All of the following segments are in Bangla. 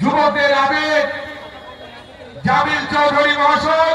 যুবকদের আবেগ। জামিল চৌধুরী মহাশয়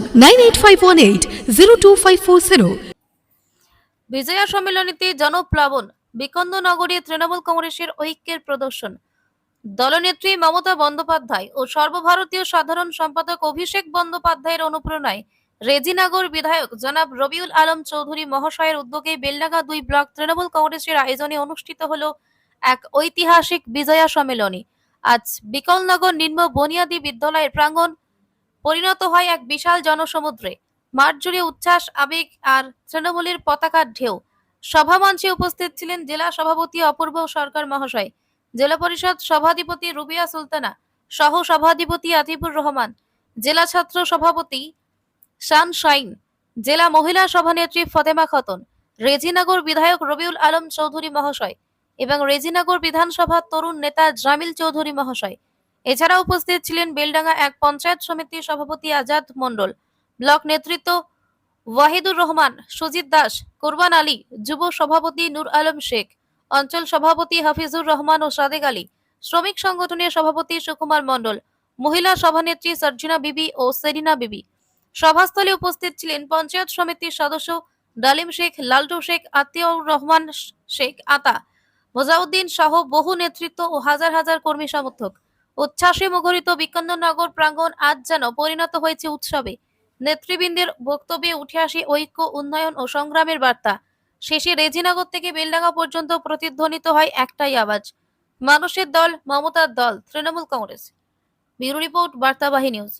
বিজয়া সম্মেলনীতে জনপ্লাবন বিকন্দনগরে তৃণমূল কংগ্রেসের ঐক্যের প্রদর্শন। দলনেত্রী মমতা বন্দ্যোপাধ্যায় ও সর্বভারতীয় সাধারণ সম্পাদক অভিষেক বন্দ্যোপাধ্যায়ের অনুপ্রেরণায় রেজিনগর বিধায়ক জনাব রবিউল আলম চৌধুরী মহাশয়ের উদ্যোগে বেলডাঙ্গা দুই ব্লক তৃণমূল কংগ্রেসের আয়োজনে অনুষ্ঠিত হলো এক ঐতিহাসিক বিজয়া সম্মেলনী। আজ বিকলনগর নিম্ন বুনিয়াদী বিদ্যালয়ের প্রাঙ্গণ পরিণত হয় এক বিশাল জনসমুদ্রে। মাঠ জুড়ে উচ্ছ্বাস, আবেগ আর তৃণমূলের পতাকার ঢেউ। সভামঞ্চে উপস্থিত ছিলেন জেলা সভাপতি অপূর্ব সরকার মহাশয়, জেলা পরিষদ সভাধিপতি রুবিয়া সুলতানা, সহ সভাধিপতি আতিবুর রহমান, জেলা ছাত্র সভাপতি শান শাইন, জেলা মহিলা সভানেত্রী ফতেমা খতন, রেজিনগর বিধায়ক রবিউল আলম চৌধুরী মহাশয় এবং রেজিনগর বিধানসভা তরুণ নেতা জামিল চৌধুরী মহাশয়। এছাড়া উপস্থিত ছিলেন বেলডাঙ্গা এক পঞ্চায়েত সমিতির সভাপতি আজাদ মণ্ডল, ব্লক নেতৃত্ব ওয়াহিদুর রহমান, সুজিত দাস, কোরবান আলী, যুব সভাপতি নূর আলম শেখ, অঞ্চল সভাপতি হাফিজুর রহমান ও সাদেক আলী, শ্রমিক সংগঠনের সভাপতি সুকুমার মণ্ডল, মহিলা সভানেত্রী সর্জিনা বিবি ও সেরিনা বিবি। সভাস্থলে উপস্থিত ছিলেন পঞ্চায়েত সমিতির সদস্য ডালিম শেখ, লালটু শেখ, আতিয়াউর রহমান শেখ, আতা, মোজাউদ্দিন সহ বহু নেতৃত্ব ও হাজার হাজার কর্মী সমর্থক। উচ্ছ্বাসে মুখরিত বিকন্দনগর প্রাঙ্গণ আজ যেন পরিণত হয়েছে উৎসবে। নেতৃবৃন্দের বক্তব্যে উঠে আসে ঐক্য, উন্নয়ন ও সংগ্রামের বার্তা। শেষে রেজিনগর থেকে বেলডাঙ্গা পর্যন্ত প্রতিধ্বনিত হয় একটাই আওয়াজ, মানুষের দল, মমতার দল, Trinamool Congress. Bureau report, Bartabahi News.